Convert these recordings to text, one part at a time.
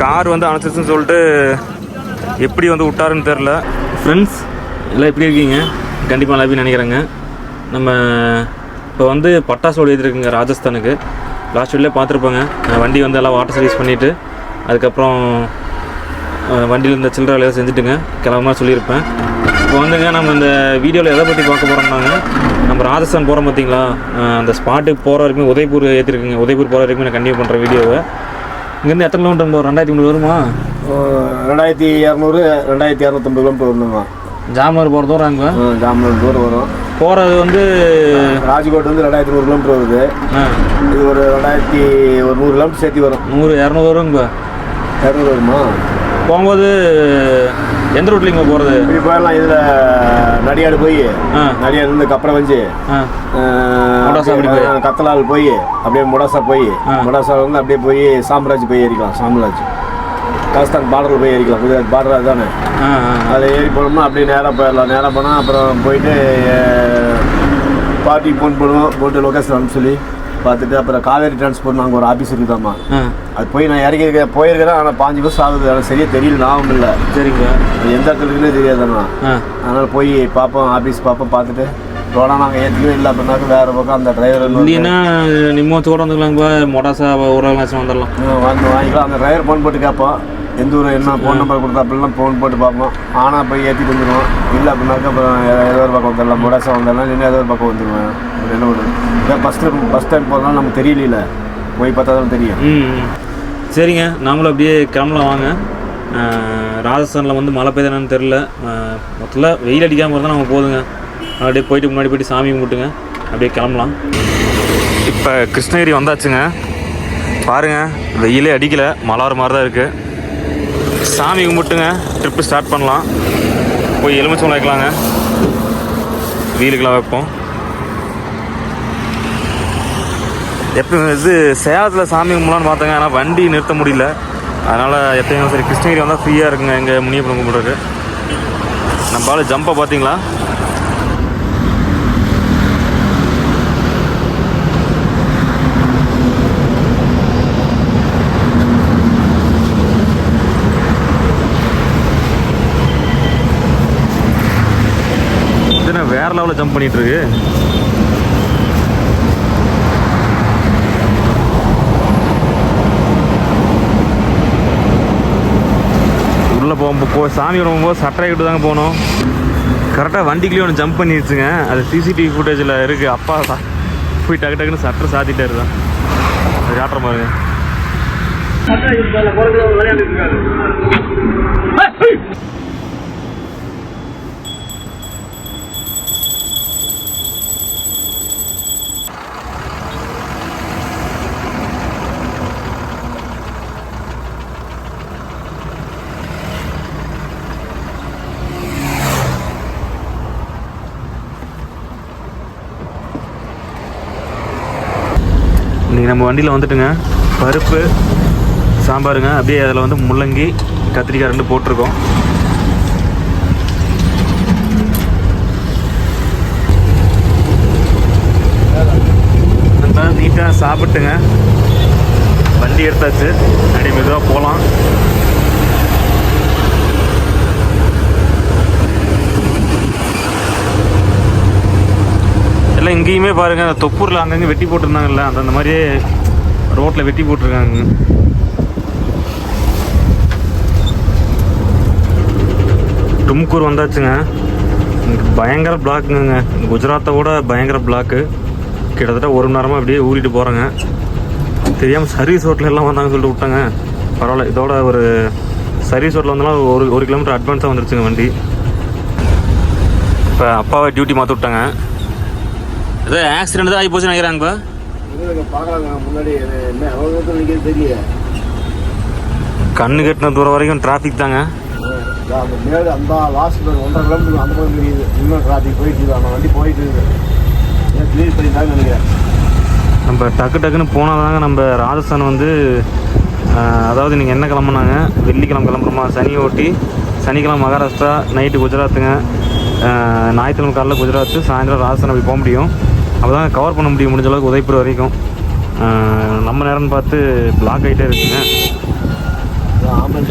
Car வந்து அணைச்சிச்சுன்னு சொல்லிட்டு எப்படி வந்து விட்டாருன்னு தெரில. ஃப்ரெண்ட்ஸ் எல்லாம் எப்படி இருக்கீங்க? கண்டிப்பாக நல்லா நினைக்கிறேங்க. நம்ம இப்போ வந்து பட்டாசு எழுதிருக்குங்க ராஜஸ்தானுக்கு. லாஸ்ட் வீட்லேயே பார்த்துருப்போங்க. வண்டி வந்து எல்லாம் வாட்டர் சர்வீஸ் பண்ணிவிட்டு அதுக்கப்புறம் வண்டியில் இருந்த சில்லற வேலையை செஞ்சுட்டுங்க. கிளம்பமாக சொல்லியிருப்பேன். இப்போ வந்துங்க நம்ம இந்த வீடியோவில் எதை பற்றி பார்க்க போகிறோம்னாங்க நம்ம ராஜஸ்தான் போகிறோம் பார்த்தீங்களா அந்த ஸ்பாட்டுக்கு போகிற வரைக்கும் உதய்பூர் ஏற்றிருக்குங்க உதய்பூர் போகிற வரைக்கும் நான் கண்டினியூ பண்ணுற வீடியோவை. இங்கேருந்து எத்தனை கிலோமீட்டர் போகிறோம் ரெண்டாயிரத்தி முந்நூறு வருமா? ரெண்டாயிரத்தி இரநூறு ரெண்டாயிரத்தி இரநூத்தம்பது கிலோமீட்டர் வரணுங்க ஜாமனூர் போகிற தூரம் அங்கே ஜாமூர் தூரம் வரும். போகிறது வந்து ராஜ்கோட் வந்து ரெண்டாயிரத்தி நூறு கிலோமீட்டர் வருது. இது ஒரு ரெண்டாயிரத்தி ஒரு நூறு கிலோமீட்டர் சேர்த்து வரும். நூறு இரநூறு வரும் இப்போ இரநூறு வருமா? போகும்போது எந்த ரூட்லிங்க போகிறது இப்படி போயிடலாம் இதில் நடிகாடு போய் ஆ. நடிகாடு இருந்து கப்பரை அஹ், கத்தலால் போய் அப்படியே முடாசா போய் ஆ. முடாசா வந்து அப்படியே போய் சாம்ராஜ் போய் ஏறிக்கலாம் சாம்ராஜ். ராஜஸ்தான் பார்டரில் போய் ஏறிக்கலாம் குஜராத் பார்டர் அதுதானே. அதில் ஏறி போனோம்னா அப்படியே நேராக போயிடலாம். நேராக போனால் அப்புறம் போயிட்டு பார்ட்டிக்கு ஃபோன் பண்ணுவோம் போட்டு லொக்கேஷன் அனுப்பி சொல்லி. பார்த்துட்டு அப்புறம் காவேரி டிரான்ஸ்போர்ட் நாங்கள் ஒரு ஆஃபீஸ் இருக்குதாம்மா. அது போய் நான் இறங்கி போயிருக்கிறேன் ஆனால் பாஞ்சு வருஷம் ஆகுது. எனக்கு சரியாக தெரியல ஞாபகம் இல்லை சரிங்க. எந்த இடத்துல இருக்குன்னே தெரியாதுண்ணா அதனால் போய் பார்ப்போம் ஆஃபீஸ் பார்ப்போம் பார்த்துட்டு. ரோடா நாங்கள் ஏற்றிக்கவே இல்லை. அப்படின்னாக்க வேறு பக்கம் அந்த டிரைவர் இல்லைன்னா நிம்மத்து கூட வந்துக்கலாங்கப்பா மொடாசா ஒரு லட்சம் வந்துடலாம். வந்து வாங்கிக்கலாம். அந்த டிரைவர் ஃபோன் போட்டு கேட்போம் எந்த ஊர் என்ன ஃபோன் நம்பர் கொடுத்தா அப்படிலாம் ஃபோன் போட்டு பார்ப்போம் ஆனால் போய் ஏற்றிட்டு வந்துடுவோம் இல்லை அப்படின்னாக்கா அப்புறம் ஏதோ ஒரு பக்கம் வந்துடலாம். முடாசா வந்துடலாம். இல்லை ஏதோ ஒரு பக்கம் வந்துடுவேன் அப்புறம் என்ன இதே ஃபஸ்ட்டு ஃபஸ்ட் டைம் போகிறதுனால நமக்கு தெரியல போய் பார்த்தா தான் தெரியும். சரிங்க. நாமளும் அப்படியே கிளம்பலாம் வாங்க. ராஜஸ்தானில் வந்து மழை பெய்யுதானு தெரில மொத்தத்தில் வெயில் அடிக்காமல் இருந்தால் நம்ம போதுங்க. அப்படியே போயிட்டு முன்னாடி போயிட்டு சாமி கும்பிட்டுங்க. அப்படியே கிளம்பலாம். இப்போ கிருஷ்ணகிரி வந்தாச்சுங்க. பாருங்க வெயிலே அடிக்கல. மழை வர மாதிரி தான் இருக்குது சாமி கும்பிட்டுங்க. ட்ரிப்பு ஸ்டார்ட் பண்ணலாம். போய் எலுமிச்சம் வைக்கலாங்க. வீலுக்கெல்லாம் வைப்போம். எப்பயும் இது சேலத்தில் சாமி கும்பலான்னு பார்த்தாங்க ஆனால் வண்டி நிறுத்த முடியல. அதனால் எப்பயும் சரி கிருஷ்ணகிரி வந்தால் ஃப்ரீயாக இருக்குங்க எங்கள் முனியப்பன் கும்பிட்றது நம்ம ஆளு ஜம்பை பார்த்தீங்களா? என்ன வேற லெவலில் ஜம்ப் பண்ணிட்டு இருக்கு உள்ளே போகும்போது போ சாமி போகும்போது சட்டரை விட்டு தாங்க போகணும். கரெக்டாக வண்டிக்குள்ளேயே ஒன்று ஜம்ப் பண்ணிடுச்சுங்க. அது சிசிடிவி ஃபுட்டேஜில் இருக்குது அப்பா போய் டக்கு டக்குன்னு சட்டரை சாத்திட்டாரு தான் அது காட்டுற பாருங்க இன்றைக்கி நம்ம வண்டியில் வந்துட்டுங்க. பருப்பு சாம்பாருங்க. அப்படியே அதில் வந்து முள்ளங்கி கத்திரிக்காய் ரெண்டு போட்டிருக்கோம். நல்லா நீட்டாக சாப்பிட்டுங்க. வண்டி எடுத்தாச்சு. அப்படியே மெதுவாக போகலாம் எல்லாம் இங்கேயுமே பாருங்க அந்த தொப்பூரில் அங்கங்கே வெட்டி போட்டிருந்தாங்கல்ல அந்த அந்த மாதிரியே ரோட்டில் வெட்டி போட்டிருக்காங்க. தும்கூர் வந்தாச்சுங்க. பயங்கர பிளாக்குங்க. குஜராத்தை கூட பயங்கர பிளாக்கு. கிட்டத்தட்ட ஒரு மணி நேரமாக அப்படியே ஊறிட்டு போகிறேங்க தெரியாமல் சர்வீஸ் ரோட்டில் எல்லாம் வந்தாங்கன்னு சொல்லிட்டு விட்டாங்க. பரவாயில்ல இதோட ஒரு சர்வீஸ் ரோட்டில் வந்தாலும் ஒரு ஒரு கிலோமீட்டர் அட்வான்ஸாக வந்துருச்சுங்க வண்டி. இப்போ அப்பாவை டியூட்டி மாற்றி விட்டாங்க. ஏதோ ஆக்சிடென்ட் தான் ஆகி போச்சு நினைக்கிறாங்கப்பா கண்ணு கட்டின தூரம் வரைக்கும் டிராஃபிக் தாங்க. அந்த அந்த லாஸ்ட் ஒன்றரை கிலோமீட்டர் அந்த பக்கம் தெரியுது. இன்னும் டிராஃபிக் போயிட்டு இருக்குது அந்த வண்டி போயிட்டு இருக்குது க்ளீன் பண்ணிட்டாங்கன்னு நினைக்கிறேன். நம்ம டக்கு டக்குன்னு போனால் தாங்க நம்ம ராஜஸ்தான் வந்து அதாவது நீங்கள் என்ன கிளம்புனாங்க? வெள்ளிக்கிழமை கிளம்புறோமா? சனி ஓட்டி சனிக்கிழமை மகாராஷ்டிரா நைட்டு குஜராத்துங்க. ஞாயிற்றுக்கிழமை காலைல குஜராத் சாயந்தரம் ராஜஸ்தான் அப்படி போக முடியும். அப்போ தான் கவர் பண்ண முடியும் முடிஞ்ச அளவுக்கு உதய்பூர் வரைக்கும். நம்ம நேரம்னு பார்த்து பிளாக் ஆகிட்டே இருக்குங்க.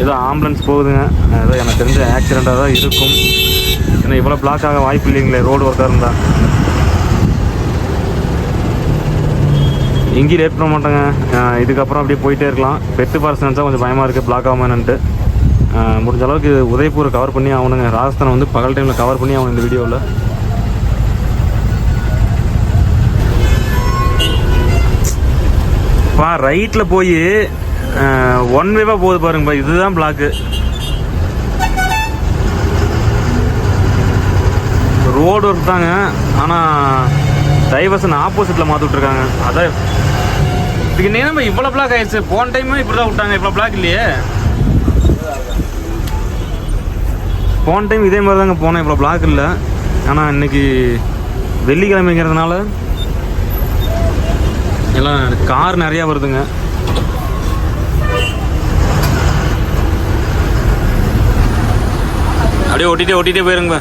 ஏதோ ஆம்புலன்ஸ் போகுதுங்க. ஏதோ எனக்கு தெரிஞ்ச ஆக்சிடெண்ட்டாக தான் இருக்கும். ஏன்னா இவ்வளோ பிளாக் ஆக வாய்ப்பு இல்லைங்களே ரோடு ஒர்க்காக இருந்தால் எங்கேயும் லேட் பண்ண மாட்டேங்க. இதுக்கப்புறம் அப்படியே போயிட்டே இருக்கலாம். பெட்டு ஃபாரஸ்ட் நினச்சா கொஞ்சம் பயமாக இருக்குது பிளாக் ஆகாமன்ட்டு முடிஞ்ச அளவுக்கு உதய்பூர் கவர் பண்ணி ஆகணுங்க. ராஜஸ்தான் வந்து பகல் டைமில் கவர் பண்ணி ஆகணும் இந்த வீடியோவில் பா ரைட்டில் போய் ஒன் வேவாக போகுது பாருங்கப்பா இதுதான் பிளாக்கு ரோடு ஒர்க் தாங்க ஆனால் டைவர்ஷன் ஆப்போசிட்டில் மாற்றி விட்ருக்காங்க அதான் இதுக்கு நம்ம இவ்வளோ பிளாக் ஆயிடுச்சு? போன டைமும் இப்படி தான் விட்டாங்க இவ்வளோ பிளாக் இல்லையே. போன டைம் இதே மாதிரி தாங்க போனேன் இவ்வளோ பிளாக் இல்லை. ஆனால் இன்னைக்கு வெள்ளிக்கிழமைங்கிறதுனால எல்லாம் கார் நிறையா வருதுங்க. அப்படியே ஓட்டிகிட்டே ஓட்டிகிட்டே போயிருங்க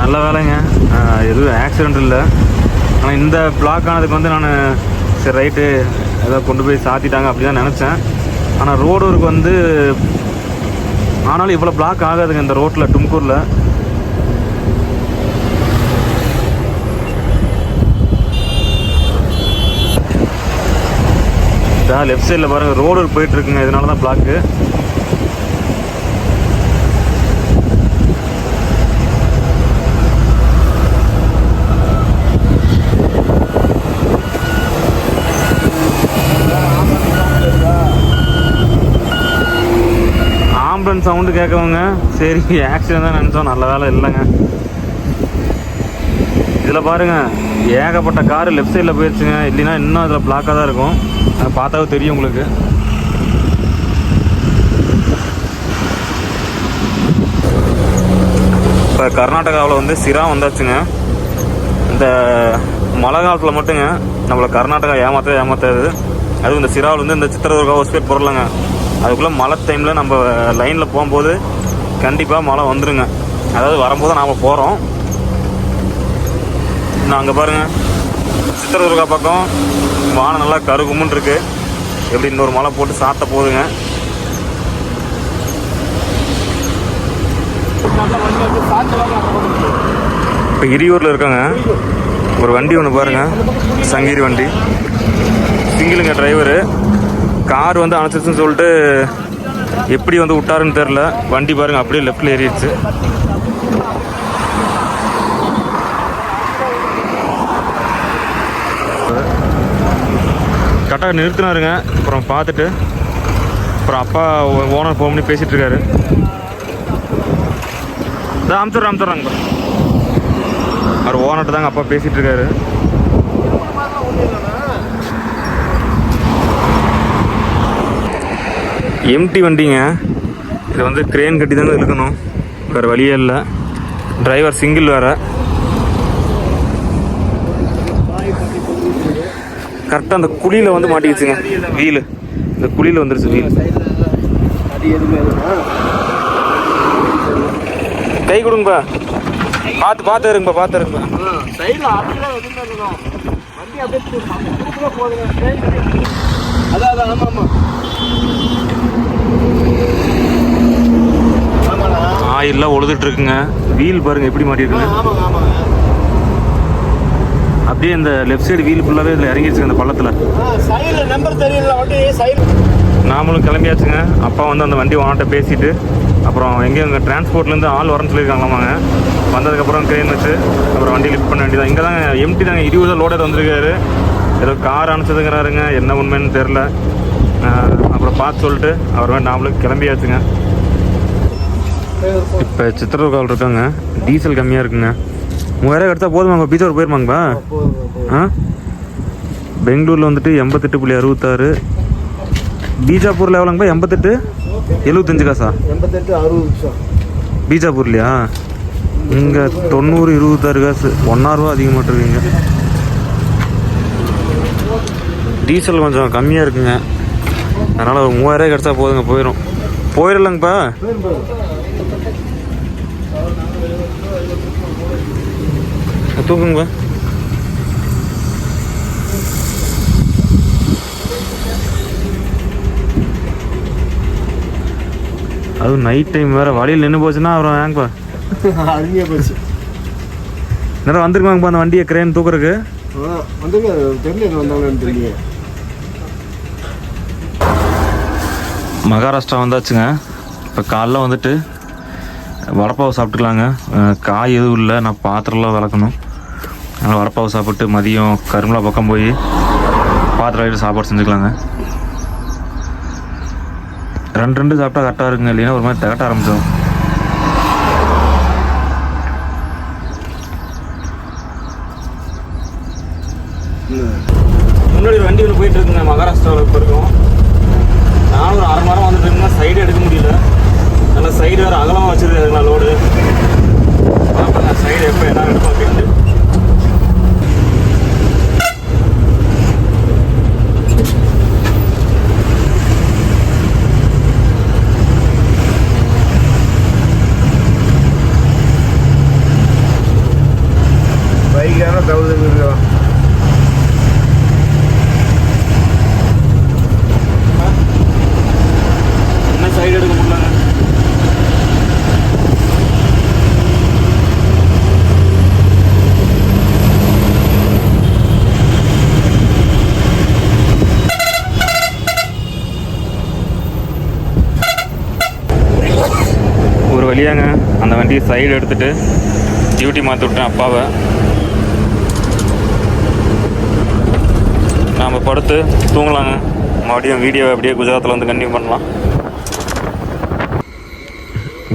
நல்ல வேலைங்க. எதுவும் ஆக்சிடென்ட் இல்லை. ஆனால் இந்த பிளாக் ஆனதுக்கு வந்து நான் சரி ரைட்டு ஏதோ கொண்டு போய் சாத்திட்டாங்க அப்படி தான் நினச்சேன் ஆனால் ரோடு வந்து ஆனாலும் இவ்வளோ பிளாக் ஆகாதுங்க இந்த ரோட்டில் டும்கூரில். லெஃப்ட் சைடில் பாருங்கள் ரோடு போயிட்டுருக்குங்க இதனால தான் பிளாக்கு ஆம்புலன்ஸ் சவுண்டு கேட்கவங்க சரி ஆக்சிடென்ட் தான் நினச்சோம் நல்ல வேலை இல்லைங்க. இதில் பாருங்க ஏகப்பட்ட காரு லெஃப்ட் சைடில் போயிடுச்சுங்க இல்லைன்னா இன்னும் அதில் பிளாக்காக தான் இருக்கும். அதை பார்த்தாவே தெரியும் உங்களுக்கு. இப்போ கர்நாடகாவில் வந்து சிரா வந்தாச்சுங்க. இந்த மழை காலத்தில் மட்டுங்க நம்மளை கர்நாடகா ஏமாற்றவே ஏமாத்தாது. அதுவும் இந்த சிராவில் வந்து இந்த சித்திரதுர்கா ஹாஸ்பிட்டல் பொருளுங்க அதுக்குள்ளே மழை டைமில் நம்ம லைனில் போகும்போது கண்டிப்பாக மழை வந்துடுங்க அதாவது வரும்போது நாம் போகிறோம் நான் அங்கே பாருங்கள் சித்திரதுர்கா பக்கம் வானம் நல்லா கருகுமுன் இருக்கு. எப்படி இன்னொரு மழை போட்டு சாத்த போகுதுங்க இப்போ இரியூரில் இருக்காங்க. ஒரு வண்டி ஒன்று பாருங்க. சங்கீரி வண்டி. சிங்கிளுங்க டிரைவரு கார் வந்து அணைச்சிருச்சுன்னு சொல்லிட்டு எப்படி வந்து விட்டாருன்னு தெரில வண்டி பாருங்க அப்படியே லெஃப்டில் ஏறிடுச்சு. கரெக்டாக நிறுத்தினாருங்க. அப்புறம் பார்த்துட்டு அப்புறம் அப்பா ஓனர் ஃபோன் பண்ணி பேசிகிட்டு இருக்காரு. இதான் அமுச்சுட்றேன் அமுச்சுட்றாங்க அவர் ஓனர்கிட்ட தாங்க அப்பா பேசிகிட்டு இருக்காரு. எம்டி வண்டிங்க. இது வந்து க்ரேன் கட்டி தாங்க இழுக்கணும். வேறு வழியே இல்லை. டிரைவர் சிங்கிள் வேறு. கரெக்டாக அந்த குழியில் வந்து மாட்டிக்கிச்சுங்க. வீலு. இந்த குழியில் வந்துருச்சு வீல். கை கொடுங்கப்பா. பார்த்து பார்த்து இருங்கப்பா பார்த்து இருங்கப்பா அதான் அதான் ஆமாம் ஆமாம் ஆயிலெலாம் ஒழுதுட்டு இருக்குங்க வீல் பாருங்க எப்படி மாட்டிருக்குங்க அப்படியே இந்த லெஃப்ட் சைடு வீல் ஃபுல்லாகவே இதில் இறங்கிடுச்சுங்க அந்த பள்ளத்தில். நம்பர் தெரியல வண்டி சைடு நாமளும் கிளம்பியாச்சுங்க. அப்பா வந்து அந்த வண்டி ஓனர்கிட்ட பேசிட்டு அப்புறம் எங்கேயும் இங்கே டிரான்ஸ்போர்ட்லேருந்து ஆள் வரேன்னு சொல்லியிருக்காங்களாமாங்க. வந்ததுக்கப்புறம் க்ரெயின் வச்சு அப்புறம் வண்டி லிஃப்ட் பண்ண வேண்டியதான் இங்கே தாங்க எம்டி தாங்க. இருபது லோடர் வந்திருக்காரு. ஏதோ கார் அனுப்பிச்சதுங்கிறாருங்க. என்ன உண்மைன்னு தெரில அப்புறம் பார்த்து சொல்லிட்டு அப்புறமே நாமளும் கிளம்பியாச்சுங்க. இப்போ சித்திரக்கால் இருக்காங்க. டீசல் கம்மியாக இருக்குங்க. மூவாயிரம் எடுத்தால் போதுமாங்க பீச்சர் போயிருமாங்கப்பா ஆ? பெங்களூரில் வந்துட்டு எண்பத்தெட்டு புள்ளி அறுபத்தாறு பீஜாப்பூரில் எவ்வளோங்கப்பா எண்பத்தெட்டு? எழுபத்தஞ்சு காசா? எண்பத்தெட்டு அறுபது பீஜாப்பூர்லையா? இங்கே தொண்ணூறு இருபத்தாறு காசு. ஒன்றாயிரரூவா அதிகமாக இருக்குங்க டீசல் கொஞ்சம் கம்மியாக இருக்குங்க. அதனால் ஒரு மூவாயிரம் கிடச்சா போதுங்க போயிடும் போயிடலங்கப்பா தூக்குங்கப்பா அதுவும் நைட் டைம் வேற வழியில் நின்று போச்சுன்னா அப்புறம் ஏங்கப்பா அருமையாக போச்சு. நேரம் வந்துருக்காங்கப்பா அந்த வண்டியை கிரேன் தூக்குறதுக்கு? தெரியல தெரியல மகாராஷ்டிரா வந்தாச்சுங்க. இப்போ காலைல வந்துட்டு வடப்பாவை சாப்பிட்டுக்கலாங்க. காய் எதுவும் இல்லை. நான் பாத்திரம்லாம் விளக்கணும். அதனால் வரப்பாவை சாப்பிட்டு மதியம் கருமலா பக்கம் போய் பாத்திரம் சாப்பாடு செஞ்சுக்கலாங்க. ரெண்டு ரெண்டு சாப்பிட்டா கரெக்டாக இருக்குங்க. இல்லைன்னா ஒரு மாதிரி திகட்ட ஆரம்பிச்சோம் முன்னாடி வண்டி ஒன்று போயிட்டு இருக்குங்க மகாராஷ்டிராவில் இப்போ இருக்கோம். நானும் ஒரு அரை மணி வந்துட்டு இருந்தா சைடு எடுக்க முடியல. நல்லா சைடு வேறு அகலமாக வச்சிருக்காருங்களா லோடு பார்ப்பேன் சைடு எப்போ என்ன எடுப்போம் அப்படின்ட்டு தௌசண்ட் இருக்கலாம் என்ன சைடு எடுக்க முடியலங்க ஒரு வழியாங்க அந்த வண்டியை சைடு எடுத்துட்டு டியூட்டி மாற்றி விட்டேன் அப்பாவை. அங்கே படுத்து தூங்கலாங்க. மறுபடியும் வீடியோ அப்படியே குஜராத்தில் வந்து கண்டினியூ பண்ணலாம்.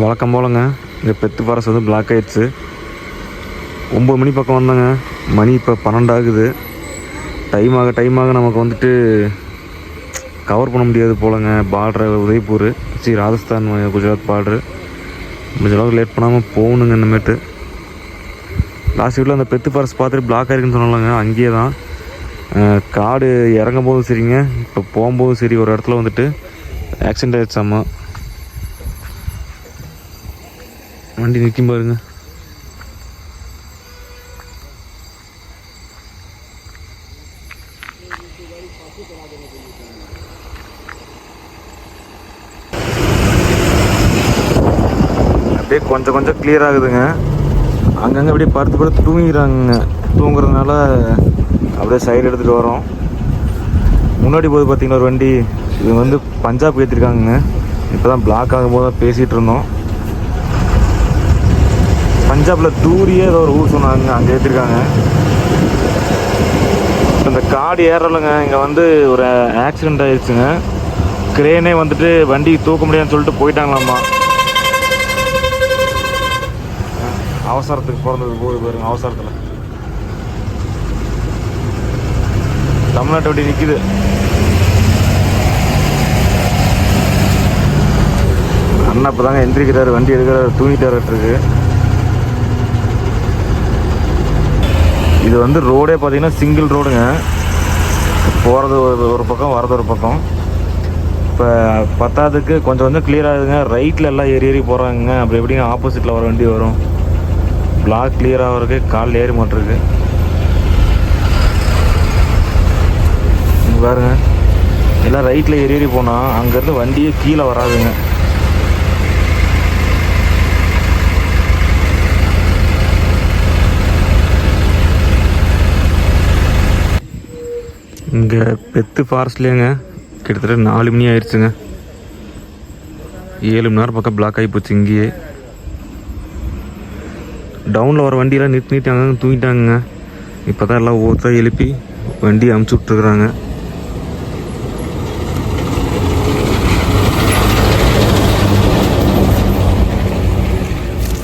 வழக்கம் போலங்க இந்த பெத்து ஃபாரஸ்ட் வந்து பிளாக் ஆகிடுச்சு ஒம்பது மணி பக்கம் வந்தாங்க. மணி இப்போ பன்னெண்டு ஆகுது டைம் ஆக டைம் ஆக நமக்கு வந்துட்டு கவர் பண்ண முடியாது போலங்க. பார்டர் உதய்பூர் ஸ்ரீ ராஜஸ்தான் குஜராத் பார்டரு முடிஞ்சளவுக்கு லேட் பண்ணாமல் போகணுங்க இனிமேட்டு. லாஸ்ட் வீட்டில் அந்த பெத்து ஃபாரஸ்ட் பார்த்துட்டு பிளாக் ஆயிருக்குன்னு சொன்னாங்க அங்கேயே தான். காடு இறங்கும் போதும் சரிங்க. இப்போ போகும்போதும் சரி ஒரு இடத்துல வந்துட்டு ஆக்சிடென்ட் ஆகிடுச்சாம வண்டி நிற்கும் பாருங்க. அப்படியே கொஞ்சம் கொஞ்சம் கிளியர் ஆகுதுங்க. அங்கங்கே அப்படியே படுத்து படுத்து தூங்கிக்கிறாங்க தூங்குறதுனால அப்படியே சைடு எடுத்துகிட்டு வரோம். முன்னாடி போது பார்த்தீங்கன்னா ஒரு வண்டி. இது வந்து பஞ்சாப் ஏற்றிருக்காங்க இப்போ தான் பிளாக் ஆகும்போது தான் பேசிகிட்டு இருந்தோம். பஞ்சாபில் தூரியே ஏதோ ஒரு ஊர் சொன்னாங்க அங்கே ஏற்றிருக்காங்க இந்த காடு ஏறலைங்க. இங்கே வந்து ஒரு ஆக்சிடென்ட் ஆயிடுச்சுங்க. கிரேனே வந்துட்டு வண்டி தூக்க முடியாதுன்னு சொல்லிட்டு போயிட்டாங்களாம்மா அவசரத்துக்கு பிறந்தது போது பாருங்க அவசரத்தில். தமிழ்நாட்டு வண்டி நிற்கிது அண்ணா இப்போ தாங்க எந்திரிக்கிறாரு வண்டி எடுக்கிறாரு தூங்கிட்டாருட்ருக்கு இது வந்து ரோடே பார்த்தீங்கன்னா சிங்கிள் ரோடுங்க போகிறது ஒரு ஒரு பக்கம் வரது ஒரு பக்கம். இப்போ பத்தாவதுக்கு கொஞ்சம் கொஞ்சம் clear ஆகுதுங்க. ரைட்டில் எல்லாம் ஏறி ஏறி போகிறாங்க அப்படி எப்படிங்க ஆப்போசிட்டில் வர வண்டி வரும்? பிளாக் கிளியர் ஆகிறதுக்கு கால் ஏறி மாட்டிருக்கு பாருங்க. எல்லாம் ரைட்டில் ஏறி ஏறி போனால் அங்கேருந்து வண்டியே கீழே வராதுங்க. இங்கே பெத்து ஃபாரஸ்ட்லேங்க கிட்டத்தட்ட நாலு மணி ஆயிடுச்சுங்க ஏழு மணி நேரம் பக்கம் பிளாக் ஆகி போச்சு இங்கேயே. டவுனில் வர வண்டியெல்லாம் நிறுத்தி நிறுத்தி அங்கே தூங்கிட்டாங்க இப்போ தான் எல்லாம் ஒவ்வொருத்தராக எழுப்பி வண்டி அமுச்சு விட்ருக்குறாங்க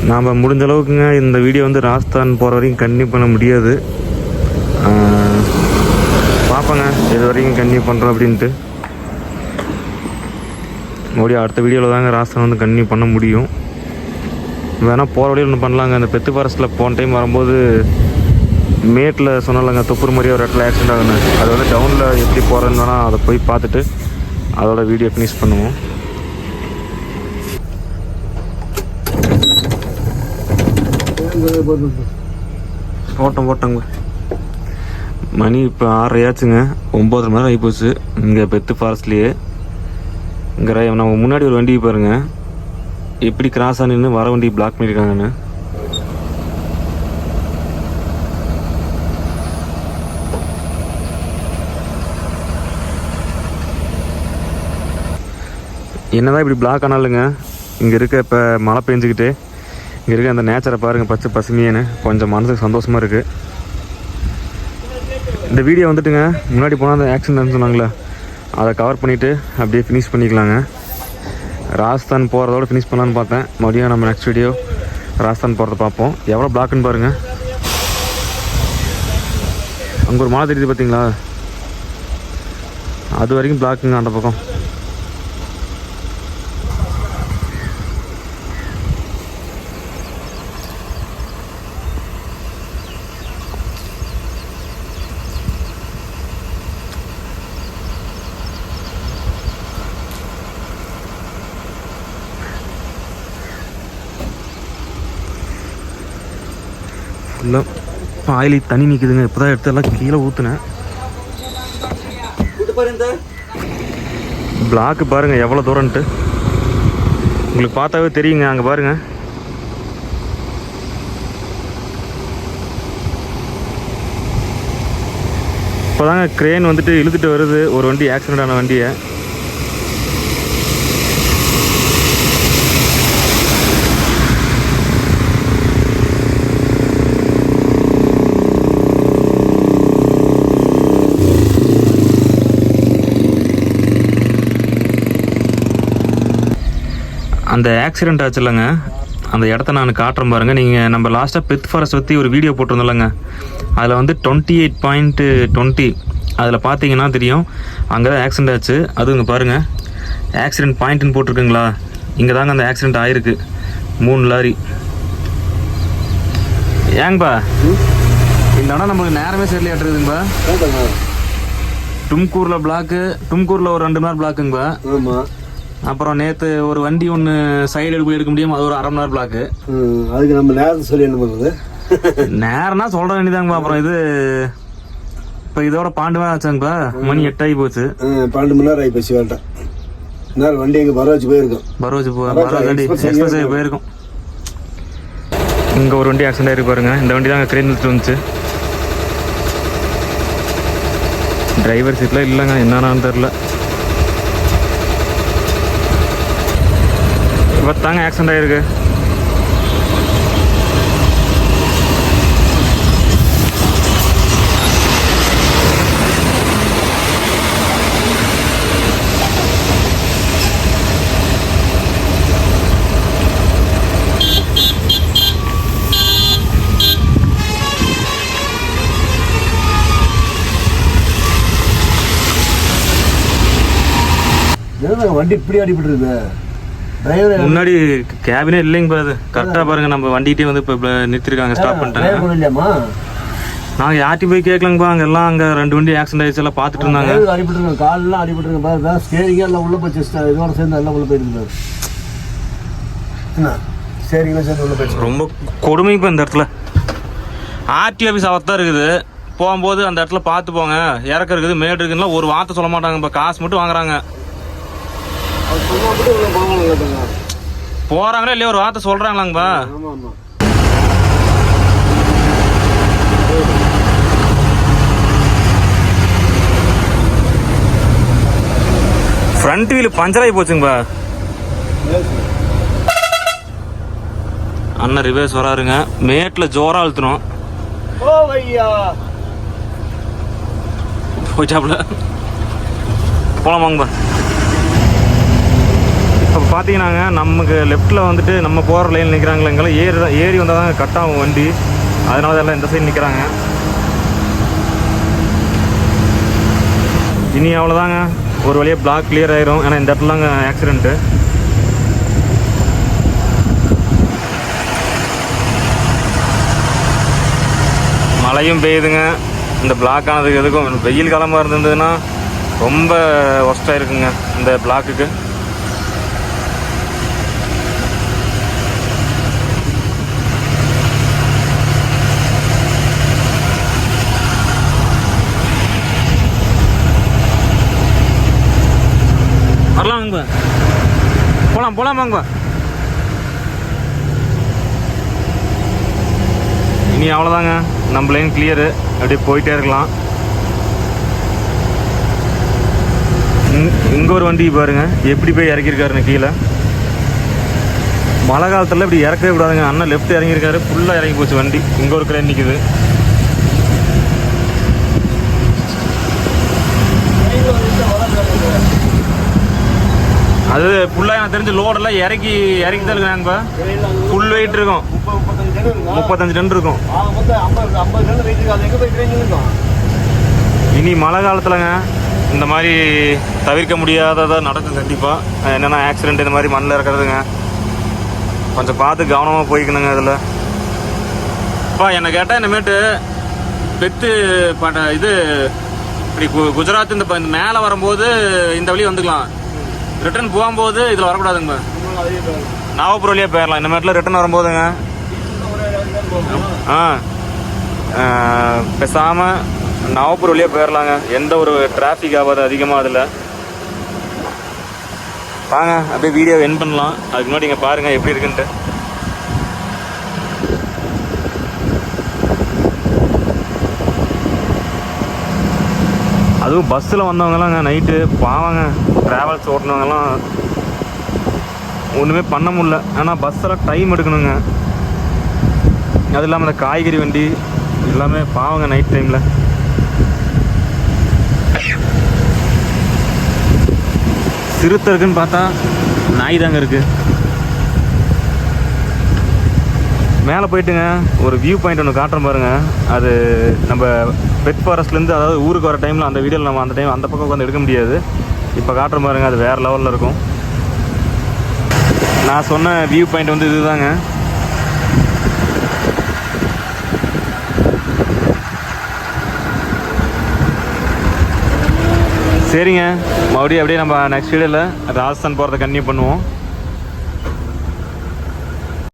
நாம் முடிஞ்ச அளவுக்குங்க இந்த வீடியோ வந்து ராஜஸ்தான் போகிற வரைக்கும் கண்டினியூ பண்ண முடியாது. பார்ப்பேங்க பார்ப்போங்க இது வரைக்கும் கண்டினியூ பண்ணுறோம் அப்படின்ட்டு. மறுபடியும் அடுத்த வீடியோவில் தாங்க ராஜஸ்தான் வந்து கண்டினியூ பண்ண முடியும். வேணால் போகிற வழியில் ஒன்று பண்ணலாங்க. அந்த பெத்து ஃபாரஸ்ட்டில் போன டைம் வரும்போது மேட்டில் சொன்னாலங்க தொப்புர் மாதிரியே ஒரு இடத்துல ஆக்சிடென்ட் ஆகுன்னு அது வந்து டவுனில் எப்படி போகிறேன்னு வேணால் அதை போய் பார்த்துட்டு அதோட வீடியோ ஃபினிஷ் பண்ணுவோம். போட்டோம் ஓட்டங்க மணி இப்போ ஆறரையாச்சுங்க. ஒம்பதரை மணி நேரம் ஆகிப்போச்சு இங்கே பெத்து ஃபாரஸ்ட்லேயே இங்கே நம்ம முன்னாடி ஒரு வண்டி பாருங்க. எப்படி கிராஸ் நின்று வர வண்டி பிளாக் பண்ணியிருக்காங்கன்னு என்னதான் இப்படி பிளாக் ஆனாலுங்க இங்கே இருக்க இப்போ மழை பெஞ்சிக்கிட்டு. இங்கே இருக்க அந்த நேச்சரை பாருங்கள் பச்சை பசுமையானு கொஞ்சம் மனசுக்கு சந்தோஷமாக இருக்குது இந்த வீடியோ வந்துட்டுங்க முன்னாடி போனால் அந்த ஆக்சிடென்ட் சொன்னாங்களே அதை கவர் பண்ணிவிட்டு அப்படியே ஃபினிஷ் பண்ணிக்கலாங்க. ராஜஸ்தான் போகிறதோட ஃபினிஷ் பண்ணலான்னு பார்த்தேன். மறுபடியும் நம்ம நெக்ஸ்ட் வீடியோ ராஜஸ்தான் போகிறத பார்ப்போம். எவ்வளோ பிளாக்குன்னு பாருங்கள் அங்கே ஒரு மழை தெரியுது பார்த்தீங்களா அது வரைக்கும் பிளாக்குங்க அந்த பக்கம். ஃபுல்லாக பாயிலி தண்ணி நிற்குதுங்க இப்போ தான் எடுத்து எல்லாம் கீழே ஊற்றுனேன் பிளாக்கு பாருங்க எவ்வளோ தூரன்ட்டு உங்களுக்கு பார்த்தாவே தெரியுங்க அங்கே பாருங்க. இப்போதாங்க க்ரேன் வந்துட்டு இழுத்துட்டு வருது. ஒரு வண்டி ஆக்சிடென்ட் ஆன வண்டியை. அந்த ஆக்சிடென்ட் ஆச்சுல்லங்க அந்த இடத்த நான் காட்டுறேன் பாருங்க. நீங்கள் நம்ம லாஸ்ட்டாக பெத் ஃபாரஸ்ட் பற்றி ஒரு வீடியோ போட்டிருந்தோம்லங்க. அதில் வந்து டுவெண்ட்டி எயிட் பாயிண்ட்டு டுவெண்ட்டி அதில் பார்த்தீங்கன்னா தெரியும். அங்கே தான் ஆக்சிடென்ட் ஆச்சு. அது இங்கே பாருங்கள் ஆக்சிடென்ட் பாயிண்ட்டுன்னு போட்டிருக்குங்களா? இங்கே தாங்க அந்த ஆக்சிடென்ட் ஆயிருக்கு. மூணு லாரி. ஏங்கப்பா? இந்த இடம் நம்மளுக்கு நேரமே சரியில்லை ஏற்றுக்குதுங்கப்பா டும்கூரில் பிளாக்கு டும்கூரில் ஒரு ரெண்டு மணி நேரம் பிளாக்குங்கப்பா ஆமாம் அப்புறம் நேற்று ஒரு வண்டி ஒன்று சைடு எடுக்க எடுக்க முடியும் அது ஒரு அரை மணி நேரம் பிளாக்கு அதுக்கு நம்ம நேரத்தை சொல்லி என்ன பண்ணுறது நேரம்னா சொல்ற வேண்டியதாங்கப்பா அப்புறம் இது இப்போ இதோட பாண்டு மேலே ஆச்சாங்கப்பா மணி எட்டாகி போச்சு. பன்னெண்டு மணி நேரம் ஆகி போச்சு வேண்டாம் நேரம் வண்டி எங்கே வச்சு போயிருக்கோம். பரோஜ் போ பரோஜ் பரோஜ் வண்டி எக்ஸ்பிரஸ் எங்கேயோ போயிருக்கும். இங்கே ஒரு வண்டி ஆக்சிடென்ட் ஆயிருக்கு பாருங்க. இந்த வண்டி தாங்க கிரேன் வந்துச்சு. டிரைவர் சீட்லாம் இல்லைங்க. என்னன்னு தெரில இப்போ தாங்க ஆக்சிடென்ட் ஆயிருக்கு. வண்டி இப்படி அடிபட்டு இருக்கு? டிரைவர் முன்னாடி கேபினே இல்லைங்க பாது கரெக்டாக பாருங்க நம்ம வண்டிகிட்டே வந்து இப்போ நிறுத்திருக்காங்க ஸ்டாப் பண்ணிட்டாங்க. இல்லையாம்மா? நாங்கள் யார்ட்டி போய் கேட்கலங்கப்பா அங்கே எல்லாம் அங்கே ரெண்டு வண்டி ஆக்சிடென்ட் ஆயிடுச்சு எல்லாம் பார்த்துட்டு இருந்தாங்க. அடிபட்டுருங்க காலெல்லாம் அடிபட்டுருங்க பாரு பாரு ஸ்டேரிங்க எல்லாம் உள்ள போச்சு இதோட சேர்ந்து எல்லாம் உள்ள போயிருக்கு பாரு. என்ன? ஸ்டேரிங்லாம் சேர்ந்து உள்ள போயிடுச்சு. ரொம்ப கொடுமை இப்போ இந்த இடத்துல. ஆர்டி ஆஃபீஸ் அவத்தான் இருக்குது. போகும்போது அந்த இடத்துல பார்த்து போங்க. இறக்க இருக்குது மேடு இருக்குன்னா ஒரு வார்த்தை சொல்ல மாட்டாங்க இப்போ காசு மட்டும் வாங்குறாங்க அவர் சொன்னா மட்டும் இவ்வளோ போகணும் கேட்டாங்க போகிறாங்களே இல்லையா ஒரு வார்த்தை ஆமாம் ஃப்ரண்ட் வீல் பஞ்சர் ஆகி போச்சுங்கப்பா. அண்ணன் ரிவேர்ஸ் வராருங்க. மேட்டில் ஜோரா அழுத்தணும் போயிட்டாப்புல போலாமாங்கப்பா. இப்போ பார்த்தீங்கன்னாங்க நமக்கு லெஃப்ட்டில் வந்துட்டு நம்ம போகிற லைன் நிற்கிறாங்களேங்களா ஏறி தான் ஏறி வந்தால் தான் கட் ஆகும் வண்டி. அதனால தான் எல்லாம் இந்த சைடு நிற்கிறாங்க இனி அவ்வளோதாங்க ஒரு வழியாக பிளாக் கிளியர் ஆயிரும். ஏன்னா இந்த இடத்துலங்க ஆக்சிடென்ட்டு மழையும் பெய்யுதுங்க. இந்த பிளாக் ஆனதுக்கு எதுக்கும் வெயில் காலமாக இருந்ததுன்னா ரொம்ப ஒஸ்ட்டாக இருக்குங்க இந்த பிளாக்குக்கு போகலாம் வாங்க. இனி அவ்வளோதாங்க நம்ம லைன் கிளியரு அப்படியே போயிட்டே இருக்கலாம். இங்கே ஒரு வண்டி பாருங்க. எப்படி போய் இறக்கியிருக்காருன்னு கீழே. மழை காலத்தில் இப்படி இறக்கவே கூடாதுங்க. அண்ணன் லெஃப்ட் இறங்கியிருக்காரு. ஃபுல்லாக இறங்கி போச்சு வண்டி. இங்கே ஒரு கிளை நிற்குது அது ஃபுல்லாக எனக்கு தெரிஞ்சு லோடெல்லாம் இறக்கி இறக்கி தான் இருக்காங்க ஃபுல் வெயிட் இருக்கும். முப்பத்தஞ்சு டன் இருக்கும். இனி மழை காலத்துலங்க இந்த மாதிரி தவிர்க்க முடியாததாக நடக்கும் கண்டிப்பாக என்னென்னா ஆக்சிடென்ட் இந்த மாதிரி மண்ணில் இருக்கிறதுங்க. கொஞ்சம் பார்த்து கவனமாக போய்க்கணுங்க அதில் அப்பா என்னை கேட்டால் இனிமேட்டு பெத்து பட்ட இது இப்படி கு- குஜராத் இந்த ப- இந்த மேலே வரும்போது இந்த வழி வந்துக்கலாம். ரிட்டர்ன் போகும்போது இதில் வரக்கூடாதுங்க. நாகப்பூர் வழியாக போயிடலாம் இந்த மாதிரிலாம் ரிட்டர்ன் வரும்போதுங்க. ஆ. பேசாமல் நாகப்பூர் வழியாக போயிடலாங்க எந்த ஒரு டிராஃபிக் ஆகாது அதிகமாக அதில். வாங்க அப்படியே வீடியோ என் பண்ணலாம். அதுக்கு முன்னாடி இங்கே பாருங்கள் எப்படி இருக்குன்ட்டு. அதுவும் பஸ்ஸில் வந்தவங்கலாங்க நைட்டு பாவங்க ட்ராவல்ஸ் ஓட்டினவங்கலாம் ஒன்றுமே பண்ண முடியல. ஆனால் பஸ்ஸெல்லாம் டைம் எடுக்கணுங்க. அது இல்லாமல் இந்த காய்கறி வண்டி எல்லாமே பாவங்க நைட் டைமில் சிறுத்தை இருக்குன்னு பார்த்தா நாய் தாங்க இருக்குது மேலே போயிட்டுங்க ஒரு வியூ பாயிண்ட் ஒன்று காட்டுறோம் பாருங்க. அது நம்ம பெட் ஃபாரஸ்ட்லேருந்து அதாவது ஊருக்கு வர டைமில் அந்த வீடியோவில் நம்ம அந்த டைம் அந்த பக்கம் உட்காந்து எடுக்க முடியாது. இப்போ காட்டுறேன் பாருங்க அது வேறு லெவலில் இருக்கும். நான் சொன்ன வியூ பாயிண்ட் வந்து இதுதாங்க. சரிங்க. மறுபடியும் அப்படியே நம்ம நெக்ஸ்ட் வீடியோவில் ராஜஸ்தான் போகிறத கன்டினியூ பண்ணுவோம்.